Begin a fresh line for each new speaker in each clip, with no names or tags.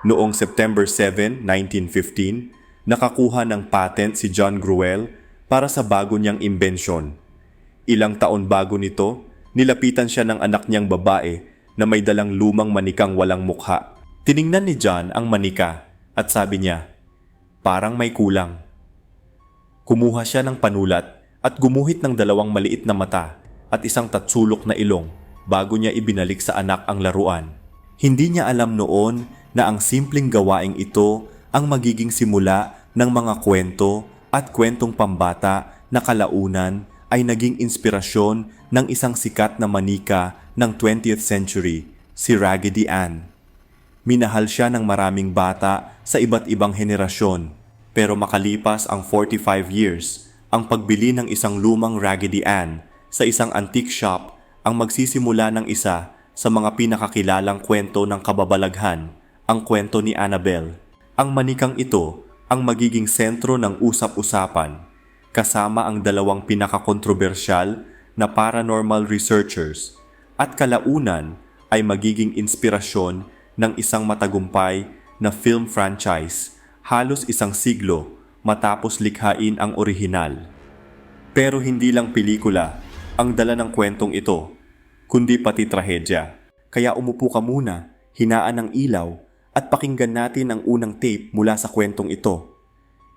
Noong September 7, 1915, nakakuha ng patent si John Gruelle para sa bago niyang imbensyon. Ilang taon bago nito, nilapitan siya ng anak niyang babae na may dalang lumang manikang walang mukha. Tiningnan ni John ang manika at sabi niya, parang may kulang. Kumuha siya ng panulat at gumuhit ng dalawang maliit na mata at isang tatsulok na ilong bago niya ibinalik sa anak ang laruan. Hindi niya alam noon na ang simpleng gawaing ito ang magiging simula ng mga kwento at kwentong pambata na kalaunan ay naging inspirasyon ng isang sikat na manika ng 20th century, si Raggedy Ann. Minahal siya ng maraming bata sa iba't ibang henerasyon. Pero makalipas ang 45 years, ang pagbili ng isang lumang Raggedy Ann sa isang antique shop ang magsisimula ng isa sa mga pinakakilalang kwento ng kababalaghan, ang kwento ni Annabelle. Ang manikang ito ang magiging sentro ng usap-usapan, kasama ang dalawang pinakakontrobersyal na paranormal researchers at kalaunan ay magiging inspirasyon ng isang matagumpay na film franchise halos isang siglo matapos likhain ang orihinal. Pero hindi lang pelikula ang dala ng kwentong ito, kundi pati trahedya. Kaya umupo ka muna, hinaan ng ilaw, at pakinggan natin ang unang tape mula sa kwentong ito.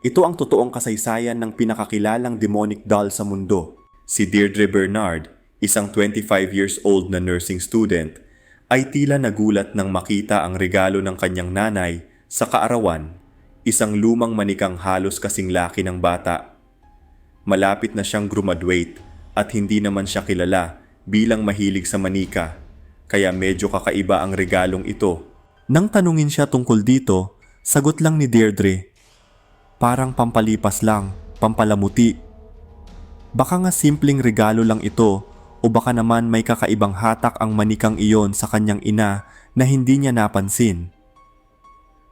Ito ang totoong kasaysayan ng pinakakilalang demonic doll sa mundo. Si Deirdre Bernard, isang 25 years old na nursing student, ay tila nagulat nang makita ang regalo ng kanyang nanay sa kaarawan, isang lumang manikang halos kasing laki ng bata. Malapit na siyang graduate at hindi naman siya kilala bilang mahilig sa manika, kaya medyo kakaiba ang regalong ito. Nang tanungin siya tungkol dito, sagot lang ni Deirdre, Parang pampalipas lang, pampalamuti. Baka nga simpleng regalo lang ito o baka naman may kakaibang hatak ang manikang iyon sa kanyang ina na hindi niya napansin.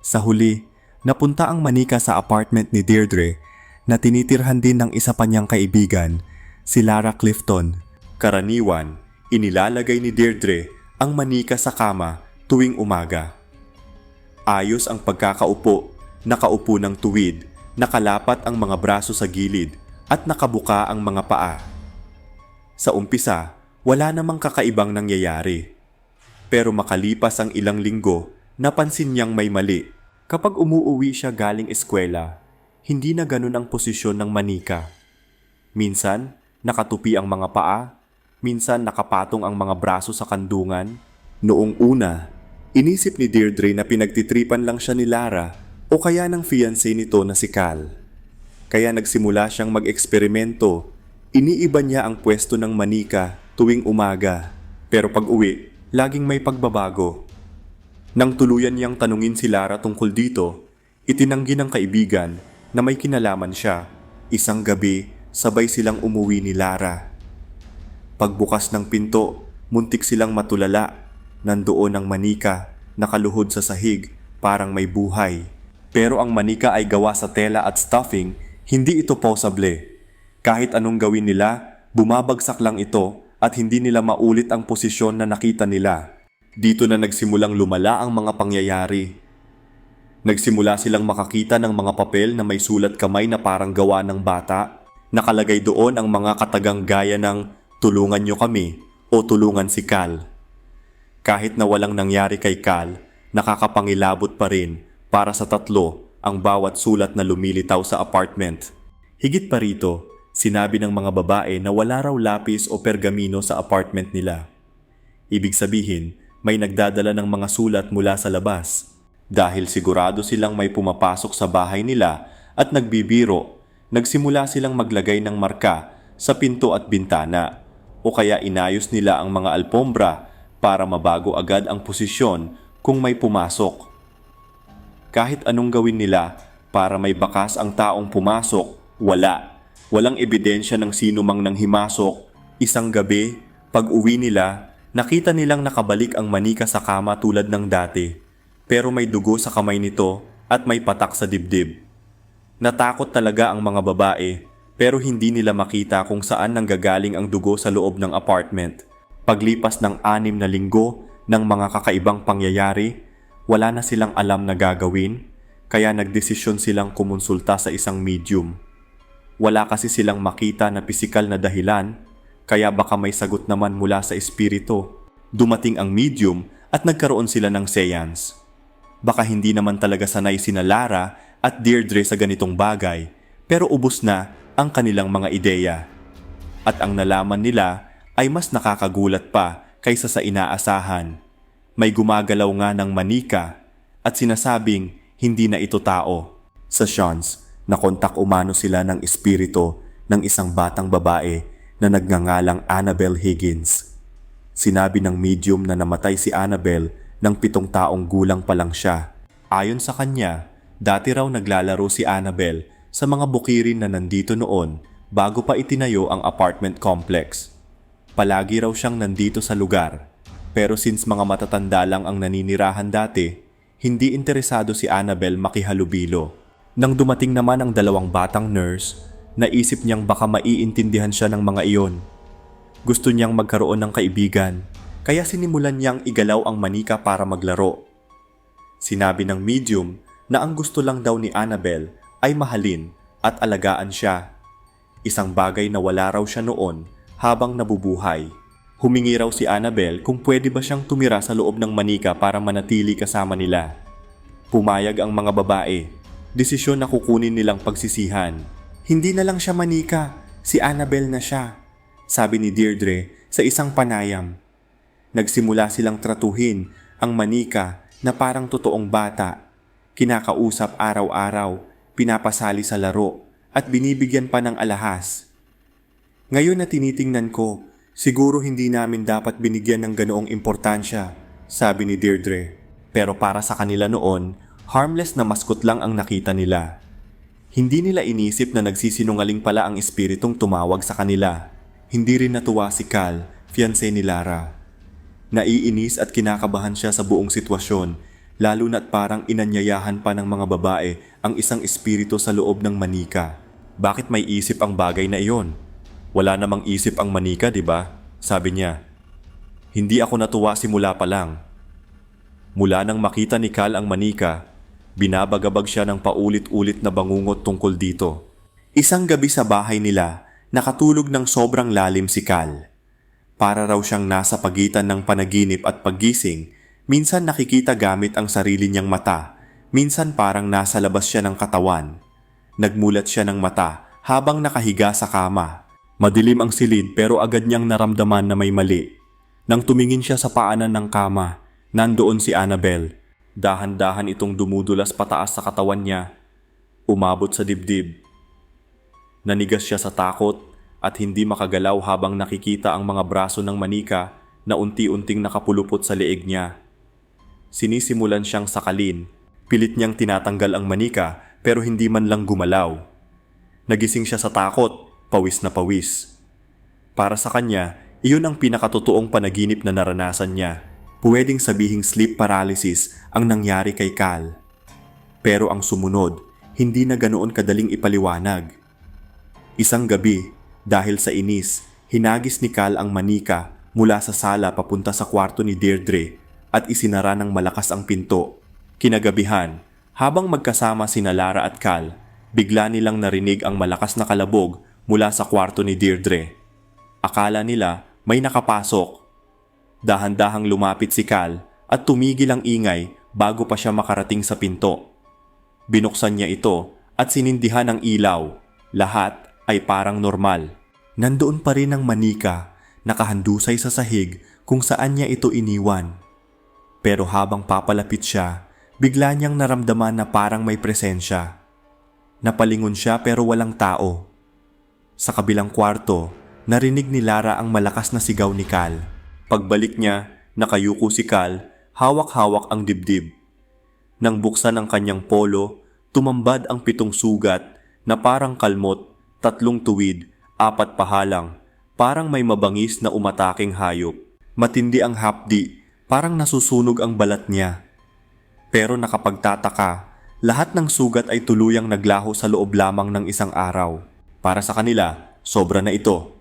Sa huli, napunta ang manika sa apartment ni Deirdre na tinitirhan din ng isa pa niyang kaibigan, si Lara Clifton. Karaniwan, inilalagay ni Deirdre ang manika sa kama tuwing umaga. Ayos ang pagkakaupo, nakaupo ng tuwid, nakalapat ang mga braso sa gilid at nakabuka ang mga paa. Sa umpisa, wala namang kakaibang nangyayari. Pero makalipas ang ilang linggo, napansin niyang may mali. Kapag umuuwi siya galing eskwela, hindi na ganun ang posisyon ng manika. Minsan, nakatupi ang mga paa, minsan nakapatong ang mga braso sa kandungan. Noong una, inisip ni Deirdre na pinagtitripan lang siya ni Lara o kaya ng fiancé nito na si Cal. Kaya nagsimula siyang mag-eksperimento. Iniiba niya ang pwesto ng manika tuwing umaga. Pero pag uwi, laging may pagbabago. Nang tuluyan niyang tanungin si Lara tungkol dito, itinanggi ng kaibigan na may kinalaman siya. Isang gabi, sabay silang umuwi ni Lara. Pagbukas ng pinto, muntik silang matulala. Nandoon ang manika, nakaluhod sa sahig, parang may buhay. Pero ang manika ay gawa sa tela at stuffing, hindi ito possible. Kahit anong gawin nila, bumabagsak lang ito at hindi nila maulit ang posisyon na nakita nila. Dito na nagsimulang lumala ang mga pangyayari. Nagsimula silang makakita ng mga papel na may sulat kamay na parang gawa ng bata. Nakalagay doon ang mga katagang gaya ng tulungan nyo kami o tulungan si Cal. Kahit na walang nangyari kay Cal, nakakapangilabot pa rin para sa tatlo ang bawat sulat na lumilitaw sa apartment. Higit pa rito, sinabi ng mga babae na wala raw lapis o pergamino sa apartment nila. Ibig sabihin, may nagdadala ng mga sulat mula sa labas. Dahil sigurado silang may pumapasok sa bahay nila at nagbibiro, nagsimula silang maglagay ng marka sa pinto at bintana o kaya inayos nila ang mga alpombra para mabago agad ang posisyon kung may pumasok kahit anong gawin nila para may bakas ang taong pumasok, wala. Walang ebidensya ng sino mang nang himasok. Isang gabi, pag uwi nila, nakita nilang nakabalik ang manika sa kama tulad ng dati. Pero may dugo sa kamay nito at may patak sa dibdib. Natakot talaga ang mga babae pero hindi nila makita kung saan nanggagaling ang dugo sa loob ng apartment. Paglipas ng anim na linggo ng mga kakaibang pangyayari, Wala na silang alam na gagawin, kaya nagdesisyon silang kumonsulta sa isang medium. Wala kasi silang makita na pisikal na dahilan, kaya baka may sagot naman mula sa espiritu. Dumating ang medium at nagkaroon sila ng seance. Baka hindi naman talaga sanay sina Lara at Deirdre sa ganitong bagay, pero ubos na ang kanilang mga ideya. At ang nalaman nila ay mas nakakagulat pa kaysa sa inaasahan. May gumagalaw nga ng manika at sinasabing hindi na ito tao. Sa Sean's, nakontak umano sila ng espiritu ng isang batang babae na nagngangalang Annabel Higgins. Sinabi ng medium na namatay si Annabel ng pitong taong gulang pa lang siya. Ayon sa kanya, dati raw naglalaro si Annabel sa mga bukirin na nandito noon bago pa itinayo ang apartment complex. Palagi raw siyang nandito sa lugar. Pero since mga matatanda lang ang naninirahan dati, hindi interesado si Annabel makihalubilo. Nang dumating naman ang dalawang batang nurse, naisip niyang baka maiintindihan siya ng mga iyon. Gusto niyang magkaroon ng kaibigan, kaya sinimulan niyang igalaw ang manika para maglaro. Sinabi ng medium na ang gusto lang daw ni Annabel ay mahalin at alagaan siya. Isang bagay na wala raw siya noon habang nabubuhay. Humingi raw si Annabel kung pwede ba siyang tumira sa loob ng manika para manatili kasama nila. Pumayag ang mga babae. Desisyon na kukunin nilang pagsisihan. Hindi na lang siya manika, si Annabel na siya. Sabi ni Deirdre sa isang panayam. Nagsimula silang tratuhin ang manika na parang totoong bata. Kinakausap araw-araw, pinapasali sa laro, at binibigyan pa ng alahas. Ngayon na tinitingnan ko, siguro hindi namin dapat binigyan ng ganoong importansya, sabi ni Deirdre. Pero para sa kanila noon, harmless na maskot lang ang nakita nila. Hindi nila inisip na nagsisinungaling pala ang espiritong tumawag sa kanila. Hindi rin natuwa si Cal, fiancé ni Lara. Naiinis at kinakabahan siya sa buong sitwasyon, lalo na't parang inanyayahan pa ng mga babae ang isang espiritu sa loob ng manika. Bakit may isip ang bagay na iyon? Wala namang isip ang manika, di ba? Sabi niya. Hindi ako natuwa simula pa lang. Mula nang makita ni Cal ang manika, binabagabag siya ng paulit-ulit na bangungot tungkol dito. Isang gabi sa bahay nila, nakatulog ng sobrang lalim si Cal. Para raw siyang nasa pagitan ng panaginip at paggising, minsan nakikita gamit ang sarili niyang mata, minsan parang nasa labas siya ng katawan. Nagmulat siya ng mata habang nakahiga sa kama. Madilim ang silid pero agad niyang naramdaman na may mali. Nang tumingin siya sa paanan ng kama, nandoon si Annabel. Dahan-dahan itong dumudulas pataas sa katawan niya. Umabot sa dibdib. Nanigas siya sa takot at hindi makagalaw habang nakikita ang mga braso ng manika na unti-unting nakapulupot sa leeg niya. Sinisimulan siyang sakalin. Pilit niyang tinatanggal ang manika pero hindi man lang gumalaw. Nagising siya sa takot, pawis na pawis. Para sa kanya, iyon ang pinakatotoong panaginip na naranasan niya. Pwedeng sabihing sleep paralysis ang nangyari kay Cal. Pero ang sumunod, hindi na ganoon kadaling ipaliwanag. Isang gabi, dahil sa inis, hinagis ni Cal ang manika mula sa sala papunta sa kwarto ni Deirdre at isinara ng malakas ang pinto. Kinagabihan, habang magkasama sina Lara at Cal, bigla nilang narinig ang malakas na kalabog mula sa kwarto ni Deirdre. Akala nila may nakapasok. Dahan-dahang lumapit si Cal at tumigil ang ingay bago pa siya makarating sa pinto. Binuksan niya ito at sinindihan ang ilaw. Lahat ay parang normal. Nandoon pa rin ang manika, nakahandusay sa sahig kung saan niya ito iniwan. Pero habang papalapit siya, bigla niyang naramdaman na parang may presensya. Napalingon siya pero walang tao. Sa kabilang kwarto, narinig ni Lara ang malakas na sigaw ni Cal. Pagbalik niya, nakayuko si Cal, hawak-hawak ang dibdib. Nang buksan ang kanyang polo, tumambad ang pitong sugat na parang kalmot, tatlong tuwid, apat pahalang, parang may mabangis na umataking hayop. Matindi ang hapdi, parang nasusunog ang balat niya. Pero nakapagtataka, lahat ng sugat ay tuluyang naglaho sa loob lamang ng isang araw. Para sa kanila, sobra na ito.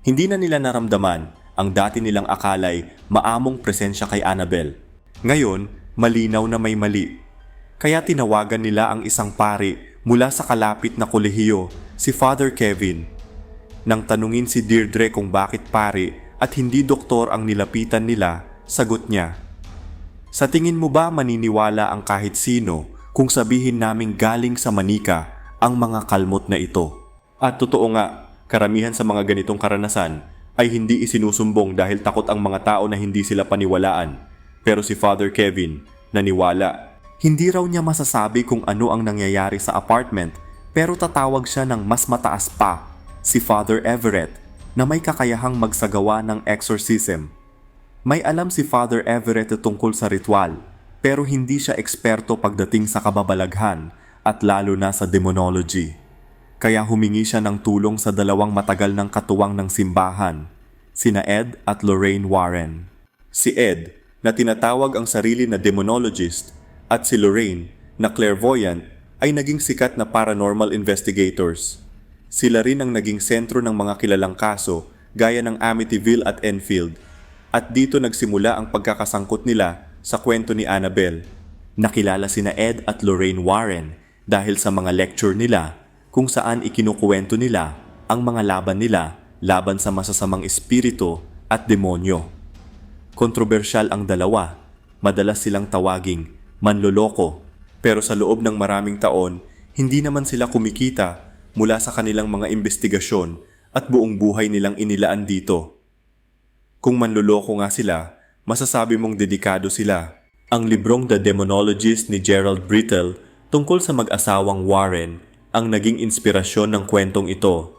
Hindi na nila naramdaman ang dati nilang akalay maamong presensya kay Annabel. Ngayon, malinaw na may mali. Kaya tinawagan nila ang isang pari mula sa kalapit na kolehiyo, si Father Kevin. Nang tanungin si Deirdre kung bakit pari at hindi doktor ang nilapitan nila, sagot niya, Sa tingin mo ba maniniwala ang kahit sino kung sabihin naming galing sa manika ang mga kalmot na ito? At totoo nga, karamihan sa mga ganitong karanasan ay hindi isinusumbong dahil takot ang mga tao na hindi sila paniwalaan. Pero si Father Kevin, naniwala. Hindi raw niya masasabi kung ano ang nangyayari sa apartment pero tatawag siya ng mas mataas pa, si Father Everett, na may kakayahang magsagawa ng exorcism. May alam si Father Everett tungkol sa ritual, pero hindi siya eksperto pagdating sa kababalaghan at lalo na sa demonology. Kaya humingi siya ng tulong sa dalawang matagal ng katuwang ng simbahan, sina Ed at Lorraine Warren. Si Ed, na tinatawag ang sarili na demonologist, at si Lorraine, na clairvoyant, ay naging sikat na paranormal investigators. Sila rin ang naging sentro ng mga kilalang kaso gaya ng Amityville at Enfield. At dito nagsimula ang pagkakasangkot nila sa kwento ni Annabelle. Nakilala sina Ed at Lorraine Warren dahil sa mga lecture nila kung saan ikinukuwento nila ang mga laban nila laban sa masasamang espiritu at demonyo. Kontrobersyal ang dalawa. Madalas silang tawaging manloloko. Pero sa loob ng maraming taon, hindi naman sila kumikita mula sa kanilang mga investigasyon at buong buhay nilang inilaan dito. Kung manloloko nga sila, masasabi mong dedikado sila. Ang librong The Demonologist ni Gerald Brittle tungkol sa mag-asawang Warren ang naging inspirasyon ng kwentong ito.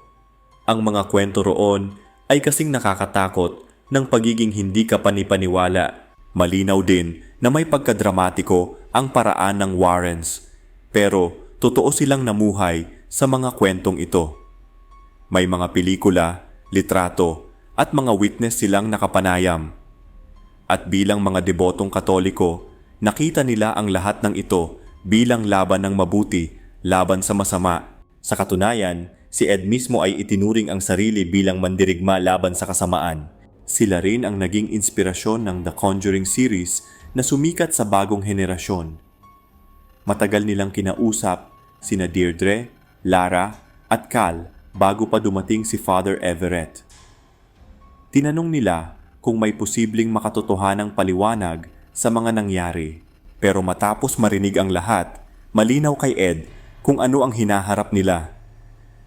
Ang mga kwento roon ay kasing nakakatakot ng pagiging hindi ka panipaniwala. Malinaw din na may pagkadramatiko ang paraan ng Warrens. Pero totoo silang namuhay sa mga kwentong ito. May mga pelikula, litrato, at mga witness silang nakapanayam. At bilang mga debotong katoliko, nakita nila ang lahat ng ito bilang laban ng mabuti laban sa masama. Sa katunayan, si Ed mismo ay itinuring ang sarili bilang mandirigma laban sa kasamaan. Sila rin ang naging inspirasyon ng The Conjuring series na sumikat sa bagong henerasyon. Matagal nilang kinausap sina Deirdre, Lara at Cal bago pa dumating si Father Everett. Tinanong nila kung may posibleng makatotohanang paliwanag sa mga nangyari. Pero matapos marinig ang lahat, malinaw kay Ed kung ano ang hinaharap nila.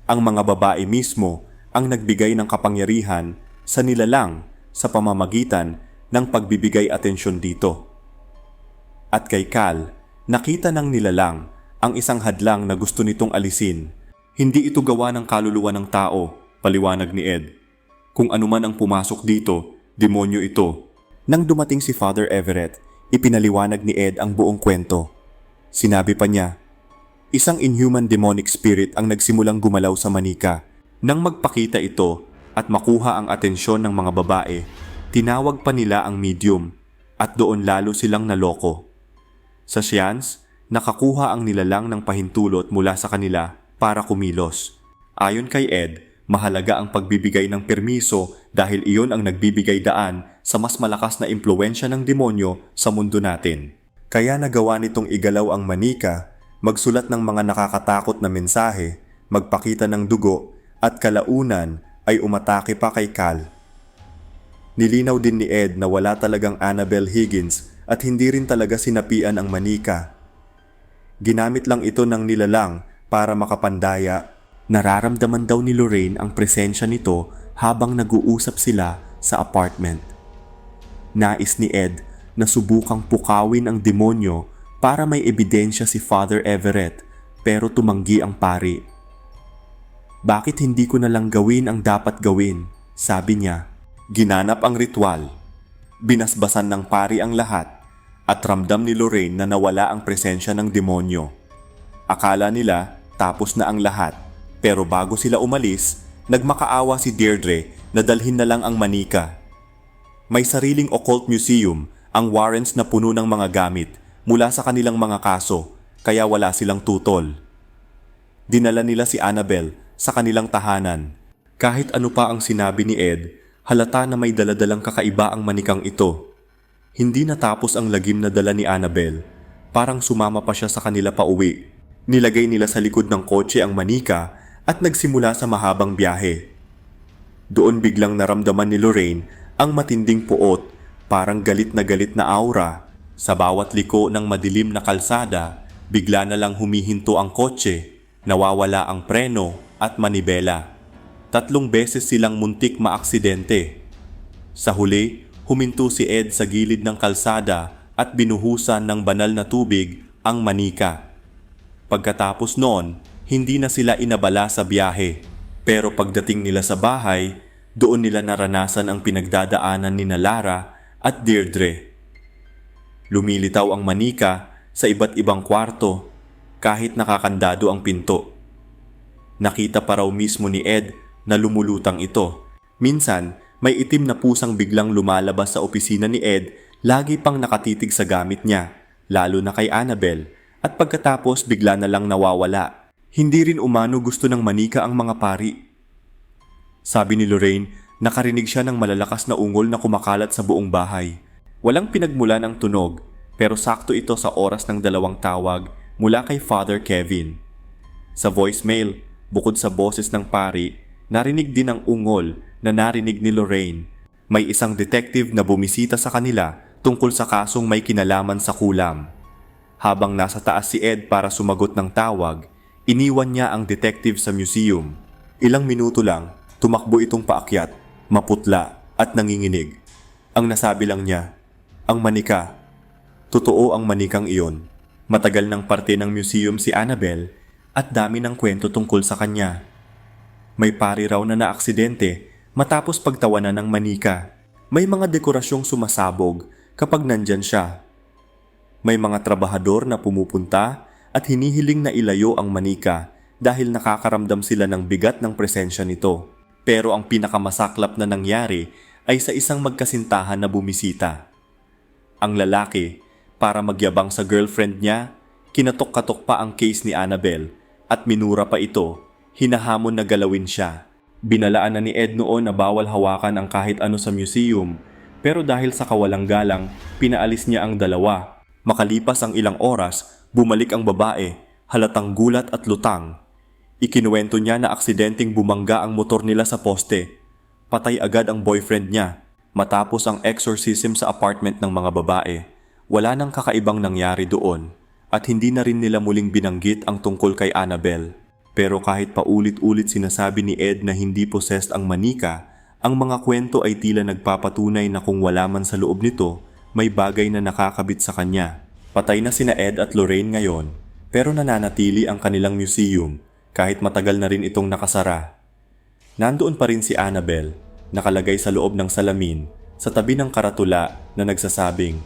Ang mga babae mismo ang nagbigay ng kapangyarihan sa nilalang sa pamamagitan ng pagbibigay atensyon dito. At kay Cal, nakita ng nilalang ang isang hadlang na gusto nitong alisin. Hindi ito gawa ng kaluluwa ng tao, paliwanag ni Ed. Kung anuman ang pumasok dito, demonyo ito. Nang dumating si Father Everett, ipinaliwanag ni Ed ang buong kwento. Sinabi pa niya, isang inhuman demonic spirit ang nagsimulang gumalaw sa manika. Nang magpakita ito at makuha ang atensyon ng mga babae, tinawag pa nila ang medium at doon lalo silang naloko. Sa siyans, nakakuha ang nilalang ng pahintulot mula sa kanila para kumilos. Ayon kay Ed, mahalaga ang pagbibigay ng permiso dahil iyon ang nagbibigay daan sa mas malakas na impluensya ng demonyo sa mundo natin. Kaya nagawa nitong igalaw ang manika, magsulat ng mga nakakatakot na mensahe, magpakita ng dugo, at kalaunan ay umatake pa kay Cal. Nilinaw din ni Ed na wala talagang Annabelle Higgins at hindi rin talaga sinapian ang manika. Ginamit lang ito ng nilalang para makapandaya. Nararamdaman daw ni Lorraine ang presensya nito habang nag-uusap sila sa apartment. Nais ni Ed na subukang pukawin ang demonyo para may ebidensya si Father Everett pero tumanggi ang pari. Bakit hindi ko na lang gawin ang dapat gawin? Sabi niya. Ginanap ang ritual. Binasbasan ng pari ang lahat at ramdam ni Lorraine na nawala ang presensya ng demonyo. Akala nila tapos na ang lahat pero bago sila umalis, nagmakaawa si Deirdre na dalhin na lang ang manika. May sariling occult museum ang Warrens na puno ng mga gamit mula sa kanilang mga kaso kaya wala silang tutol. Dinala nila si Annabelle sa kanilang tahanan. Kahit ano pa ang sinabi ni Ed, halata na may daladalang kakaiba ang manikang ito. Hindi natapos ang lagim na dala ni Annabel. Parang sumama pa siya sa kanila pa uwi. Nilagay nila sa likod ng kotse ang manika at nagsimula sa mahabang biyahe. Doon biglang naramdaman ni Lorraine ang matinding puot, parang galit na galit na aura. Sa bawat liko ng madilim na kalsada, bigla na lang humihinto ang kotse, nawawala ang preno at manibela. Tatlong beses silang muntik maaksidente. Sa huli, huminto si Ed sa gilid ng kalsada at binuhusan ng banal na tubig ang manika. Pagkatapos noon, hindi na sila inabala sa biyahe. Pero pagdating nila sa bahay, doon nila naranasan ang pinagdadaanan ni Lara at Deirdre. Lumilitaw ang manika sa iba't ibang kwarto kahit nakakandado ang pinto. Nakita pa raw mismo ni Ed na lumulutang ito. Minsan, may itim na pusang biglang lumalabas sa opisina ni Ed, lagi pang nakatitig sa gamit niya, lalo na kay Annabel, at pagkatapos bigla na lang nawawala. Hindi rin umano gusto ng manika ang mga pari. Sabi ni Lorraine, nakarinig siya ng malalakas na ungol na kumakalat sa buong bahay. Walang pinagmulan ang tunog, pero sakto ito sa oras ng dalawang tawag mula kay Father Kevin. Sa voicemail, bukod sa boses ng pari, narinig din ang ungol na narinig ni Lorraine. May isang detective na bumisita sa kanila tungkol sa kasong may kinalaman sa kulam. Habang nasa taas si Ed para sumagot ng tawag, iniwan niya ang detective sa museum. Ilang minuto lang, tumakbo itong paakyat, maputla at nanginginig. Ang nasabi lang niya, ang manika. Totoo ang manikang iyon. Matagal ng parte ng museum si Annabel at dami ng kwento tungkol sa kanya. May pari raw na naaksidente matapos pagtawanan ng manika. May mga dekorasyong sumasabog kapag nandyan siya. May mga trabahador na pumupunta at hinihiling na ilayo ang manika dahil nakakaramdam sila ng bigat ng presensya nito. Pero ang pinakamasaklap na nangyari ay sa isang magkasintahan na bumisita. Ang lalaki, para magyabang sa girlfriend niya, kinatok-katok pa ang case ni Annabel at minura pa ito, hinahamon na galawin siya. Binalaan na ni Ed noon na bawal hawakan ang kahit ano sa museum, pero dahil sa kawalang galang, pinaalis niya ang dalawa. Makalipas ang ilang oras, bumalik ang babae, halatang gulat at lutang. Ikinuwento niya na aksidenteng bumangga ang motor nila sa poste. Patay agad ang boyfriend niya matapos ang exorcism sa apartment ng mga babae. Wala nang kakaibang nangyari doon at hindi na rin nila muling binanggit ang tungkol kay Annabel. Pero kahit paulit-ulit sinasabi ni Ed na hindi possessed ang manika, ang mga kwento ay tila nagpapatunay na kung wala man sa loob nito, may bagay na nakakabit sa kanya. Patay na sina Ed at Lorraine ngayon, pero nananatili ang kanilang museum kahit matagal na rin itong nakasara. Nandoon pa rin si Annabel, nakalagay sa loob ng salamin sa tabi ng karatula na nagsasabing,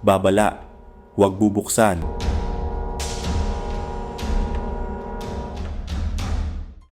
Babala, huwag bubuksan,